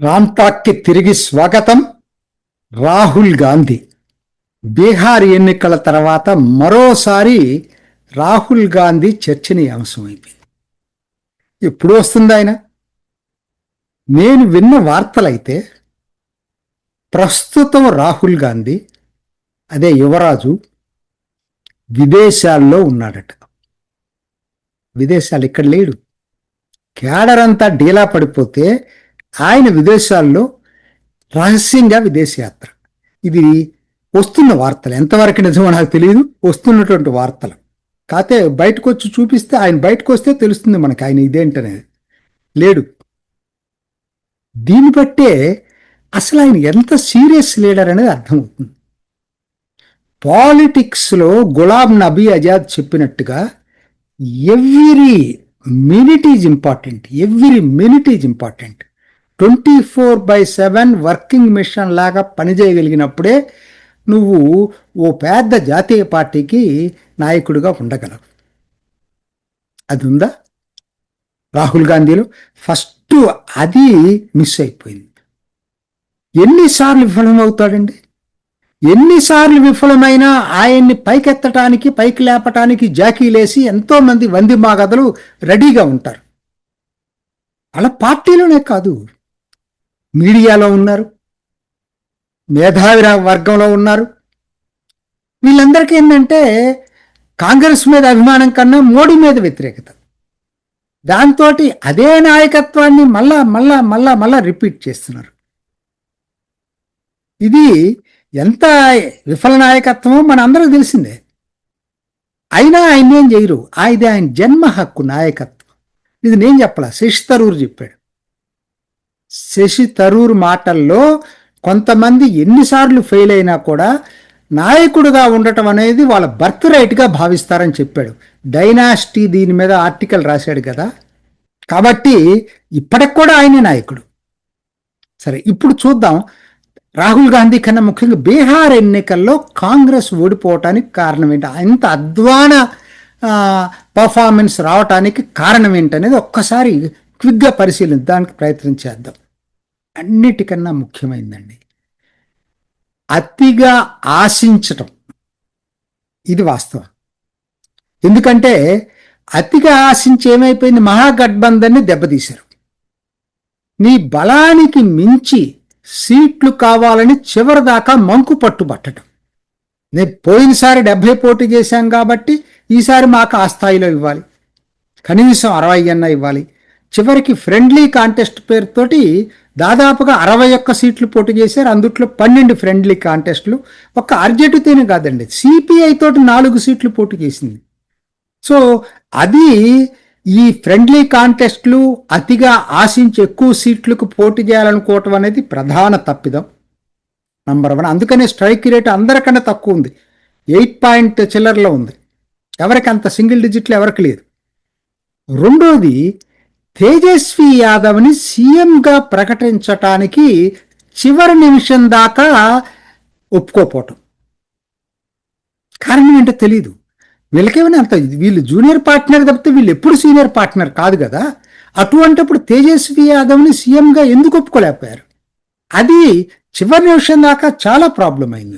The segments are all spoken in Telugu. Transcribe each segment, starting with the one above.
రాంటాక్కి తిరిగి స్వాగతం. రాహుల్ గాంధీ. బీహార్ ఎన్నికల తర్వాత మరోసారి రాహుల్ గాంధీ చర్చనీయాంశం అయిపోయింది ఎప్పుడు వస్తుంది ఆయన. నేను విన్న వార్తలైతే ప్రస్తుతం రాహుల్ గాంధీ అదే యువరాజు విదేశాల్లో ఉన్నాడట. విదేశాలు ఇక్కడ లేడు. క్యాడర్ అంతా డీలా పడిపోతే ఆయన విదేశాల్లో రహస్యంగా విదేశయాత్ర. ఇది వస్తున్న వార్తలు. ఎంతవరకు నిజమో నాకు తెలియదు. వస్తున్నటువంటి వార్తలు. కాకపోతే బయటకు వచ్చి చూపిస్తే ఆయన బయటకు వస్తే తెలుస్తుంది మనకి. ఆయన ఇదేంటనేది. లేడు. దీన్ని బట్టే అసలు ఆయన ఎంత సీరియస్ లీడర్ అనేది అర్థమవుతుంది. పాలిటిక్స్లో గులాం నబీ ఆజాద్ చెప్పినట్టుగా every minute is important. Every minute is important. Twenty four by seven working machine లాగా పనిచేయగలిగినప్పుడే నువ్వు ఓ పెద్ద జాతీయ పార్టీకి నాయకుడిగా ఉండగలవు. అది ఉందా రాహుల్ గాంధీలో ఫస్ట్ అది మిస్ అయిపోయింది. ఎన్నిసార్లు విఫలమవుతాడండి? ఎన్నిసార్లు విఫలమైనా ఆయన్ని పైకెత్తటానికి పైకి లేపటానికి జాకీలేసి ఎంతోమంది వంది మాగదలు రెడీగా ఉంటారు. వాళ్ళ పార్టీలోనే కాదు. మీడియాలో ఉన్నారు మేధావి వర్గంలో ఉన్నారు. వీళ్ళందరికీ ఏంటంటే కాంగ్రెస్ మీద అభిమానం కన్నా మోడీ మీద వ్యతిరేకత. దాంతో అదే నాయకత్వాన్ని మళ్ళా మళ్ళా మళ్ళా మళ్ళా రిపీట్ చేస్తున్నారు. ఇది ఎంత విఫల నాయకత్వమో మన అందరూ తెలిసిందే. అయినా ఆయన ఏం చేయరు. ఇది ఆయన జన్మ హక్కు నాయకత్వం. ఇది నేను చెప్పలా? శశి తరూర్ చెప్పాడు. శశి తరూర్ మాటల్లో కొంతమంది ఎన్నిసార్లు ఫెయిల్ అయినా కూడా నాయకుడుగా ఉండటం అనేది వాళ్ళ బర్త్ రైట్గా భావిస్తారని చెప్పాడు. డైనాసిటీ దీని మీద ఆర్టికల్ రాశాడు కదా. కాబట్టి ఇప్పటికి కూడా ఆయనే నాయకుడు. సరే ఇప్పుడు చూద్దాం. రాహుల్ గాంధీ కన్నా ముఖ్యంగా బీహార్ ఎన్నికల్లో కాంగ్రెస్ ఓడిపోవటానికి కారణం ఏంటి? అంత అధ్వాన పర్ఫార్మెన్స్ రావటానికి కారణం ఏంటనేది ఒక్కసారి క్విక్గా పరిశీలించడానికి ప్రయత్నం చేద్దాం. అన్నిటికన్నా ముఖ్యమైందండి అతిగా ఆశించటం. ఇది వాస్తవం. ఎందుకంటే అతిగా ఆశించి ఏమైపోయింది? మహాగఠబంధన్ని దెబ్బతీశారు. నీ బలానికి మించి సీట్లు కావాలని చివరిదాకా మంకు పట్టుబట్టడం నేను పోయినసారి డెబ్బై పోటీ చేశాం కాబట్టి ఈసారి మాకు ఆ స్థాయిలో ఇవ్వాలి. కనీసం అరవై అన్న ఇవ్వాలి. చివరికి ఫ్రెండ్లీ కాంటెస్ట్ పేరుతోటి దాదాపుగా అరవై ఒక్క సీట్లు పోటీ చేశారు. అందుట్లో పన్నెండు ఫ్రెండ్లీ కాంటెస్ట్లు. ఒక్క అర్జెంటుతేనే కాదండి. సిపిఐ తోటి నాలుగు సీట్లు పోటీ చేసింది. సో అది ఈ ఫ్రెండ్లీ కాంటెస్ట్లు అతిగా ఆశించి ఎక్కువ సీట్లకు పోటీ చేయాలనుకోవటం అనేది ప్రధాన తప్పిదం. నంబర్ వన్ అందుకనే స్ట్రైక్ రేట్ అందరికన్నా తక్కువ ఉంది. ఎయిట్ పాయింట్ చిల్లర్లో ఉంది. ఎవరికి అంత సింగిల్ డిజిట్లు ఎవరికి లేదు. రెండోది తేజస్వి యాదవ్ని సీఎంగా ప్రకటించటానికి చివరి నిమిషం దాకా ఒప్పుకోపోవటం. కారణం ఏంటో తెలీదు. వీళ్ళకేమైనా అంత వీళ్ళు జూనియర్ పార్ట్నర్ తప్పితే వీళ్ళు ఎప్పుడు సీనియర్ పార్ట్నర్ కాదు కదా. అటువంటిప్పుడు తేజస్వి యాదవ్ని సీఎంగా ఎందుకు ఒప్పుకోలేకపోయారు? అది చివరి నిమిషం దాకా చాలా ప్రాబ్లం అయింది.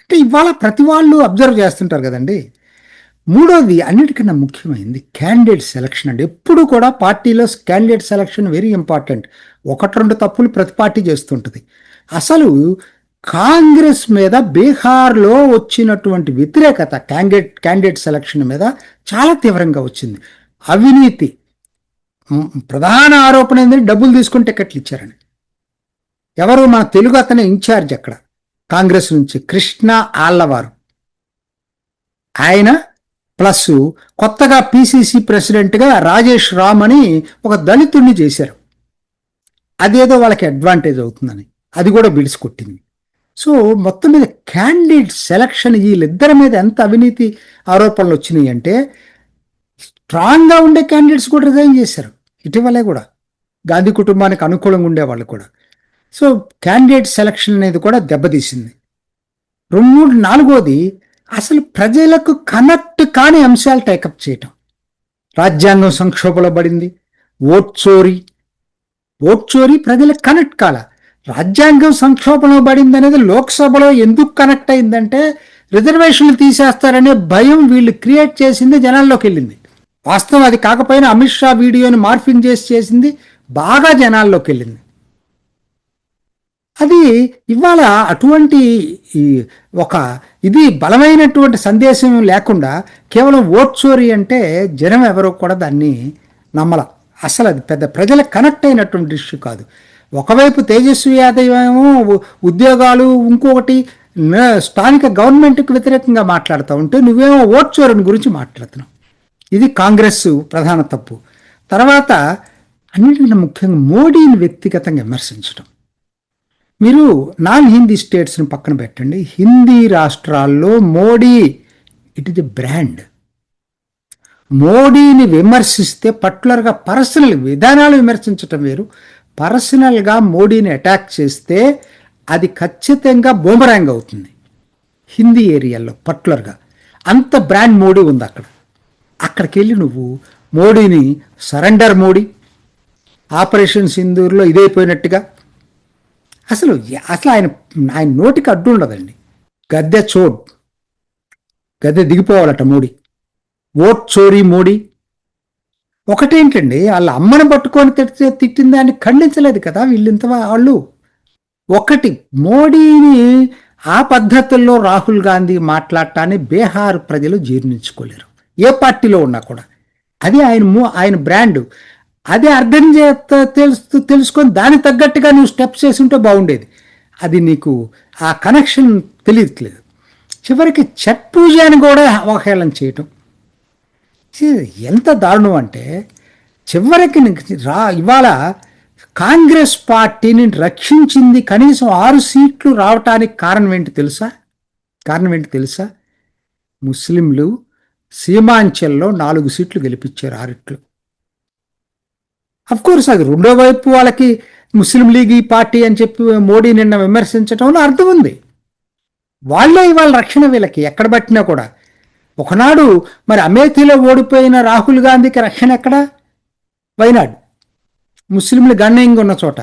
అంటే ఇవాళ ప్రతి వాళ్ళు అబ్జర్వ్ చేస్తుంటారు కదండి. మూడోది అన్నిటికన్నా ముఖ్యమైనది క్యాండిడేట్ సెలక్షన్ అండి. ఎప్పుడు కూడా పార్టీలో క్యాండిడేట్ సెలక్షన్ వెరీ ఇంపార్టెంట్ ఒకటి రెండు తప్పులు ప్రతి పార్టీ చేస్తుంటుంది. అసలు కాంగ్రెస్ మీద బీహార్లో వచ్చినటువంటి వ్యతిరేకత క్యాండిడేట్ క్యాండిడేట్ సెలక్షన్ మీద చాలా తీవ్రంగా వచ్చింది. అవినీతి. ప్రధాన ఆరోపణ ఏంటంటే డబ్బులు తీసుకుని టికెట్లు ఇచ్చారని. ఎవరు మన తెలుగు అతనే ఇన్ఛార్జ్ అక్కడ? కాంగ్రెస్ నుంచి కృష్ణ ఆళ్ళవారు ఆయన ప్లస్ కొత్తగా పీసీసీ ప్రెసిడెంట్గా రాజేష్ రామ్ అని ఒక దళితుడిని చేశారు. అదేదో వాళ్ళకి అడ్వాంటేజ్ అవుతుందని. అది కూడా బిడిసి కొట్టింది. సో మొత్తం మీద క్యాండిడేట్ సెలక్షన్ వీళ్ళిద్దరి మీద ఎంత అవినీతి ఆరోపణలు వచ్చినాయి అంటే స్ట్రాంగ్గా ఉండే క్యాండిడేట్స్ కూడా రిజైన్ చేశారు. ఇటీవలే కూడా. గాంధీ కుటుంబానికి అనుకూలంగా ఉండే వాళ్ళు కూడా. సో క్యాండిడేట్ సెలక్షన్ అనేది కూడా దెబ్బతీసింది. రెండు మూడు నాలుగోది అసలు ప్రజలకు కనెక్ట్ కాని అంశాలు టేకప్ చేయటం. రాజ్యాంగం సంక్షోభలో పడింది ఓట్ చోరీ. ఓట్ చోరీ ప్రజలకు కనెక్ట్ కాల. రాజ్యాంగం సంక్షోభంలో పడింది అనేది లోక్సభలో ఎందుకు కనెక్ట్ అయిందంటే రిజర్వేషన్లు తీసేస్తారనే భయం వీళ్ళు క్రియేట్ చేసింది జనాల్లోకి వెళ్ళింది. వాస్తవం అది కాకపోయినా అమిత్ షా వీడియోని మార్ఫింగ్ చేసి చేసింది బాగా జనాల్లోకి వెళ్ళింది. అది ఇవాళ అటువంటి ఈ ఒక ఇది బలమైనటువంటి సందేశం లేకుండా కేవలం ఓట్ చోరీ అంటే జనం ఎవరో కూడా దాన్ని నమ్మల. అసలు అది పెద్ద ప్రజలకు కనెక్ట్ అయినటువంటి ఇష్యూ కాదు. ఒకవైపు తేజస్వి యాదవ్ ఏమో ఉద్యోగాలు ఇంకొకటి స్థానిక గవర్నమెంట్కి వ్యతిరేకంగా మాట్లాడుతూ ఉంటే నువ్వేమో ఓట్ చోరీని గురించి మాట్లాడుతున్నావు. ఇది కాంగ్రెస్ ప్రధాన తప్పు. తర్వాత అన్నిటికన్నా ముఖ్యంగా మోడీని వ్యక్తిగతంగా విమర్శించడం మీరు నాన్ హిందీ స్టేట్స్ని పక్కన పెట్టండి. హిందీ రాష్ట్రాల్లో Modi it is a brand మోడీని విమర్శిస్తే పర్టికులర్గా పర్సనల్ విధానాలు విమర్శించటం వేరు. పర్సనల్గా మోడీని అటాక్ చేస్తే అది ఖచ్చితంగా బూమరాంగ్ అవుతుంది. హిందీ ఏరియాలో పర్టికులర్గా. అంత బ్రాండ్ మోడీ ఉంది అక్కడ. అక్కడికి వెళ్ళి నువ్వు మోడీని సరెండర్ మోడీ. ఆపరేషన్ సింధూర్లో ఇదైపోయినట్టుగా అసలు అసలు ఆయన ఆయన నోటికి అడ్డు ఉండదండి. గద్దె చోడ్. గద్దె దిగిపోవాలట మోడీ. ఓట్ చోరీ మోడీ. ఒకటేంటండి వాళ్ళ అమ్మని పట్టుకొని తిట్టి తిట్టిన దాన్ని ఖండించలేదు కదా వీళ్ళింత వాళ్ళు. ఒకటి మోడీని ఆ పద్ధతుల్లో రాహుల్ గాంధీ మాట్లాడటాన్ని బీహార్ ప్రజలు జీర్ణించుకోలేరు. ఏ పార్టీలో ఉన్నా కూడా. అది ఆయన ఆయన బ్రాండ్. అది అర్థం చే తెలుసు తెలుసుకొని దానికి తగ్గట్టుగా నువ్వు స్టెప్స్ చేసి ఉంటే బాగుండేది. అది నీకు ఆ కనెక్షన్ తెలియట్లేదు. చివరికి చట్ పూజ అని కూడా అవహేళన చేయటం. ఎంత దారుణం అంటే చివరికి నీకు రా ఇవాళ కాంగ్రెస్ పార్టీని రక్షించింది కనీసం ఆరు సీట్లు రావటానికి కారణం ఏంటి తెలుసా? కారణం ఏంటి తెలుసా? ముస్లింలు సీమాంచల్లో నాలుగు సీట్లు గెలిపించారు ఆరిట్లు కోర్స్ అది రెండో వైపు వాళ్ళకి ముస్లిం లీగ్ ఈ పార్టీ అని చెప్పి మోడీ నిన్న విమర్శించడంలో అర్థం ఉంది. వాళ్ళే ఇవాళ రక్షణ వీళ్ళకి ఎక్కడ పట్టినా కూడా. ఒకనాడు మరి అమేథీలో ఓడిపోయిన రాహుల్ గాంధీకి రక్షణ ఎక్కడ? వైనాడు. ముస్లింలు గణనీయంగా ఉన్న చోట.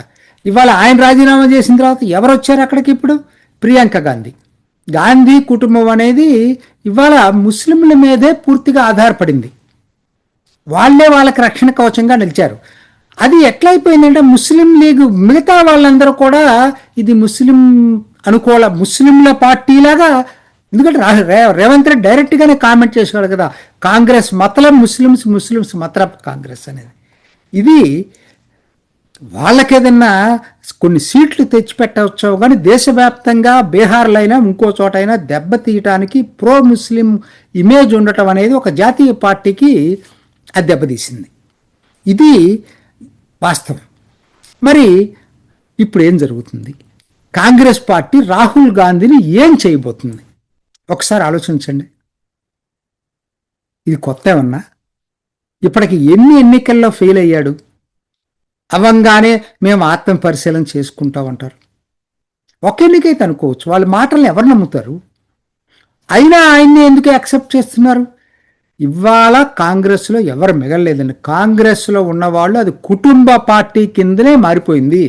ఇవాళ ఆయన రాజీనామా చేసిన తర్వాత ఎవరు వచ్చారు అక్కడికి ఇప్పుడు? ప్రియాంక గాంధీ. గాంధీ కుటుంబం అనేది ఇవాళ ముస్లింల మీదే పూర్తిగా ఆధారపడింది. వాళ్ళే వాళ్ళకి రక్షణ కవచంగా నిలిచారు. అది ఎట్లయిపోయిందంటే ముస్లిం లీగ్ మిగతా వాళ్ళందరూ కూడా ఇది ముస్లిం అనుకూల ముస్లింల పార్టీలాగా ఎందుకంటే రా- రేవంత్ రెడ్డి డైరెక్ట్గానే కామెంట్ చేసేవాడు కదా కాంగ్రెస్ మతలం ముస్లిమ్స్ ముస్లిమ్స్ మతలబ్ కాంగ్రెస్ అనేది. ఇది వాళ్ళకేదన్నా కొన్ని సీట్లు తెచ్చిపెట్టవచ్చు కానీ దేశవ్యాప్తంగా బీహార్లో అయినా ఇంకో చోట అయినా దెబ్బతీయటానికి ప్రో ముస్లిం ఇమేజ్ ఉండటం అనేది ఒక జాతీయ పార్టీకి అది దెబ్బతీసింది. ఇది వాస్తవం. మరి ఇప్పుడు ఏం జరుగుతుంది? కాంగ్రెస్ పార్టీ రాహుల్ గాంధీని ఏం చేయబోతుంది? ఒకసారి ఆలోచించండి. ఇది కొత్త ఏమన్నా? ఇప్పటికి ఎన్ని ఎన్నికల్లో ఫెయిల్ అయ్యాడు? అవంగానే మేము ఆత్మ పరిశీలన చేసుకుంటామంటారు. ఒక ఎన్నికైతే అనుకోవచ్చు వాళ్ళ మాటలను ఎవరు నమ్ముతారు? అయినా ఆయన్ని ఎందుకు యాక్సెప్ట్ చేస్తున్నారు? ఇవాళ కాంగ్రెస్లో ఎవరు మిగలలేదండి. కాంగ్రెస్లో ఉన్నవాళ్ళు అది కుటుంబ పార్టీ కిందనే మారిపోయింది.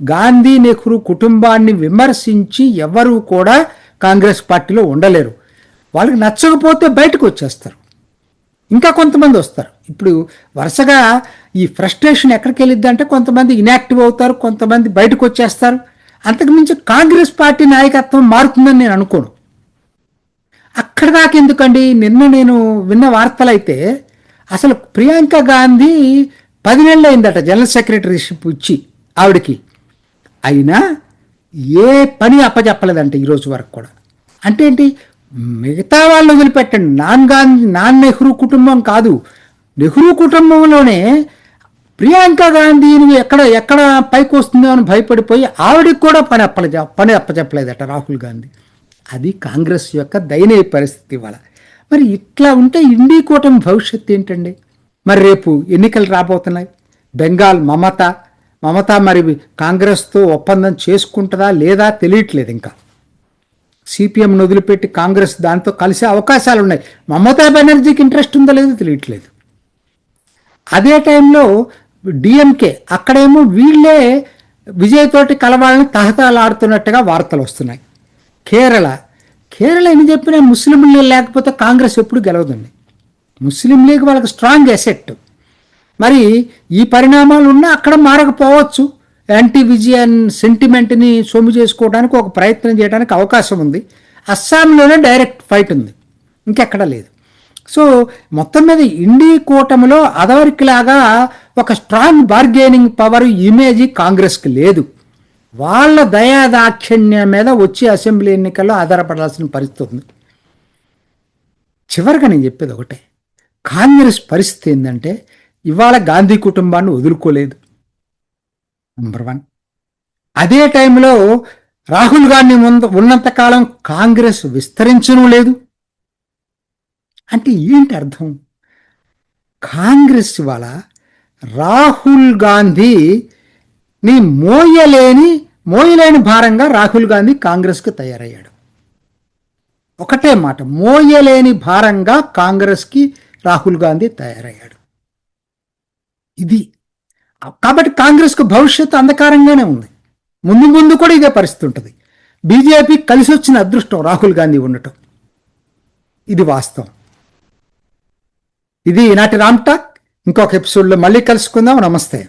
గాంధీ నెహ్రూ కుటుంబాన్ని విమర్శించి ఎవరు కూడా కాంగ్రెస్ పార్టీలో ఉండలేరు. వాళ్ళకి నచ్చకపోతే బయటకు వచ్చేస్తారు. ఇంకా కొంతమంది వస్తారు. ఇప్పుడు వరుసగా ఈ ఫ్రస్ట్రేషన్ ఎక్కడికి వెళ్ళిద్ది అంటే కొంతమంది ఇనాక్టివ్ అవుతారు కొంతమంది బయటకు వచ్చేస్తారు. అంతకుమించి కాంగ్రెస్ పార్టీ నాయకత్వం మారుతుందని నేను అనుకోను. అక్కడ దాకా ఎందుకండి? నిన్న నేను విన్న వార్తలైతే అసలు ప్రియాంక గాంధీ పది నెలలు అయిందట జనరల్ సెక్రటరీషిప్ ఇచ్చి ఆవిడకి. అయినా ఏ పని అప్పచెప్పలేదంట ఈరోజు వరకు కూడా. అంటే ఏంటి? మిగతా వాళ్ళు వదిలిపెట్టండి. నాన్ గాంధీ నాన్ నెహ్రూ కుటుంబం కాదు. నెహ్రూ కుటుంబంలోనే ప్రియాంక గాంధీని ఎక్కడ ఎక్కడ పైకి వస్తుందో అని భయపడిపోయి ఆవిడకి కూడా పని అప్పలే పని అప్పచెప్పలేదట రాహుల్ గాంధీ. అది కాంగ్రెస్ యొక్క దయనీయ పరిస్థితి ఇవాళ. మరి ఇట్లా ఉంటే ఇండీ కూటమి భవిష్యత్తు ఏంటండి? మరి రేపు ఎన్నికలు రాబోతున్నాయి. బెంగాల్ మమత మమత మరి కాంగ్రెస్తో ఒప్పందం చేసుకుంటుందా లేదా తెలియట్లేదు ఇంకా. సిపిఎం వదిలిపెట్టి కాంగ్రెస్ దాంతో కలిసే అవకాశాలు ఉన్నాయి. మమతా బెనర్జీకి ఇంట్రెస్ట్ ఉందో లేదో తెలియట్లేదు. అదే టైంలో డిఎంకే అక్కడేమో వీళ్ళే విజయ్ తోటి కలవాలని తహతలాడుతున్నట్టుగా వార్తలు వస్తున్నాయి. కేరళ. కేరళ ఎన్ని చెప్పినా ముస్లిం లీగ్ లేకపోతే కాంగ్రెస్ ఎప్పుడు గెలవదండి. ముస్లిం లీగ్ వాళ్ళకి స్ట్రాంగ్ ఎసెట్ మరి ఈ పరిణామాలు ఉన్నా అక్కడ మారకపోవచ్చు. యాంటీ విజయన్ సెంటిమెంట్ని సొమ్ము చేసుకోవడానికి ఒక ప్రయత్నం చేయడానికి అవకాశం ఉంది. అస్సాంలోనే డైరెక్ట్ ఫైట్ ఉంది. ఇంకెక్కడ లేదు. సో మొత్తం మీద ఇండి కూటమిలో అదవరికిలాగా ఒక స్ట్రాంగ్ బార్గెనింగ్ పవర్ ఇమేజ్ కాంగ్రెస్కి లేదు. వాళ్ళ దయాదాక్షిణ్యం మీద వచ్చే అసెంబ్లీ ఎన్నికల్లో ఆధారపడాల్సిన పరిస్థితి ఉంది. చివరిగా నేను చెప్పేది ఒకటే. కాంగ్రెస్ పరిస్థితి ఏంటంటే ఇవాళ గాంధీ కుటుంబాన్ని వదులుకోలేదు. నెంబర్ వన్ అదే టైంలో రాహుల్ గాంధీ ముందు ఉన్నంతకాలం కాంగ్రెస్ విస్తరించడం లేదు. అంటే ఏంటి అర్థం? కాంగ్రెస్ ఇవాళ రాహుల్ గాంధీ నీ మోయలేని మోయలేని భారంగా రాహుల్ గాంధీ కాంగ్రెస్కి తయారయ్యాడు. ఒకటే మాట మోయలేని భారంగా కాంగ్రెస్కి రాహుల్ గాంధీ తయారయ్యాడు. ఇది. కాబట్టి కాంగ్రెస్కు భవిష్యత్తు అంధకారంగానే ఉంది. ముందు ముందు కూడా ఇదే పరిస్థితి ఉంటుంది. బీజేపీ కలిసి వచ్చిన అదృష్టం రాహుల్ గాంధీ ఉండటం. ఇది వాస్తవం. ఇది ఈనాటి రామ్ టాక్. ఇంకొక ఎపిసోడ్లో మళ్ళీ కలుసుకుందాం. నమస్తే.